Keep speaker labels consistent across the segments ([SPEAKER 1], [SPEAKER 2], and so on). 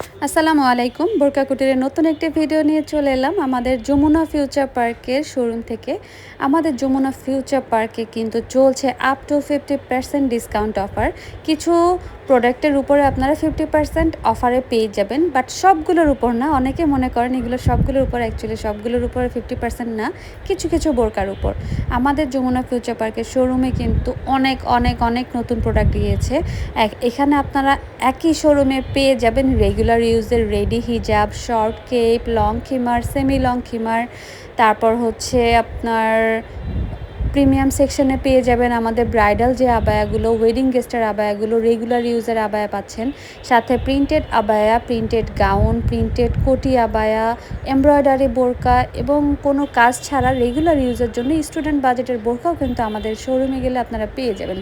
[SPEAKER 1] আসসালামু আলাইকুম। বোরকা কুটিরের নতুন একটি ভিডিও নিয়ে চলে এলাম আমাদের যমুনা ফিউচার পার্কের শোরুম থেকে। আমাদের যমুনা ফিউচার পার্কে কিন্তু চলছে up to fifty percent discount offer কিছু প্রোডাক্টের উপরে আপনারা ফিফটি পার্সেন্ট অফারে পেয়ে যাবেন বাট সবগুলোর উপর না, অনেকে মনে করেন এগুলো সবগুলোর উপর অ্যাকচুয়ালি সবগুলোর উপরে ফিফটি পার্সেন্ট না, কিছু কিছু বোরকার উপর। আমাদের যমুনা ফিউচার পার্কের শোরুমে কিন্তু অনেক অনেক অনেক নতুন প্রোডাক্ট দিয়েছে। এখানে আপনারা একই শোরুমে পেয়ে যাবেন রেগুলার ইউজের রেডি হিজাব শর্ট কেপ লং খিমার সেমি লং খিমার তারপর হচ্ছে আপনার প্রিমিয়াম সেকশনে পেয়ে যাবেন আমাদের ব্রাইডাল যে আবায়াগুলো ওয়েডিং গেস্টের আবায়াগুলো রেগুলার ইউজের আবায়া পাচ্ছেন। সাথে প্রিন্টেড আবায়া প্রিন্টেড গাউন প্রিন্টেড কোটি আবায়া এমব্রয়ডারি বোরকা এবং কোনো কাজ ছাড়া রেগুলার ইউজের জন্য স্টুডেন্ট বাজেটের বোরকাও কিন্তু আমাদের শোরুমে গেলে আপনারা পেয়ে যাবেন।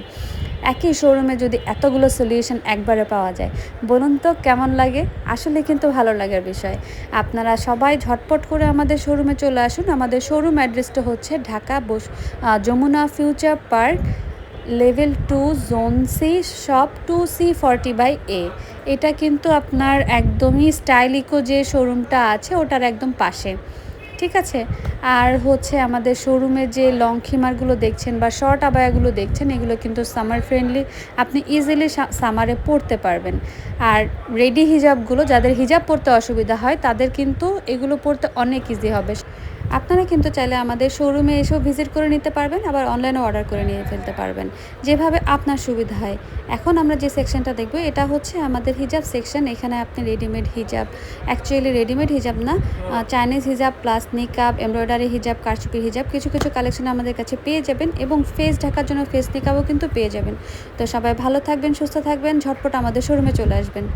[SPEAKER 1] একই শোরুমে যদি এতগুলো সলিউশন একবারে পাওয়া যায়, বলুন তো কেমন লাগে? আসলে কিন্তু ভালো লাগার বিষয়। আপনারা সবাই ঝটপট করে আমাদের শোরুমে চলে আসুন। আমাদের শোরুম অ্যাড্রেসটা হচ্ছে ঢাকা বস Jamuna future park level two zone C shop two C forty by A এটা কিন্তু আপনার একদমই স্টাইলিকো যে শোরুমটা আছে, ওটার একদম পাশে। ঠিক আছে? আর হচ্ছে আমাদের শোরুমে যে লং খিমারগুলো দেখছেন বা শর্ট আবায়াগুলো দেখছেন, এগুলো কিন্তু সামার ফ্রেন্ডলি আপনি ইজিলি সামারে পড়তে পারবেন। আর রেডি হিজাবগুলো, যাদের হিজাব পরতে অসুবিধা হয়, তাদের কিন্তু এগুলো পড়তে অনেক ইজি হবে। আপনারা কিন্তু চাইলে আমাদের শোরুমে এসেও ভিজিট করে নিতে পারবেন, আবার অনলাইনে অর্ডার করে নিয়ে ফেলতে পারবেন। যেভাবে আপনার সুবিধা হয়। এখন আমরা যে সেকশনটা দেখব, এটা হচ্ছে আমাদের হিজাব সেকশন এখানে আপনি রেডিমেড হিজাব অ্যাকচুয়ালি রেডিমেড হিজাব না চাইনিজ হিজাব প্লাস নিকাব এমব্রয়ডারি হিজাব কারচুপি হিজাব কিছু কিছু কালেকশন আমাদের কাছে পেয়ে যাবেন এবং ফেস ঢাকার জন্য ফেস নিকাবও কিন্তু পেয়ে যাবেন। তো সবাই ভালো থাকবেন, সুস্থ থাকবেন, ঝটপট আমাদের শোরুমে চলে আসবেন।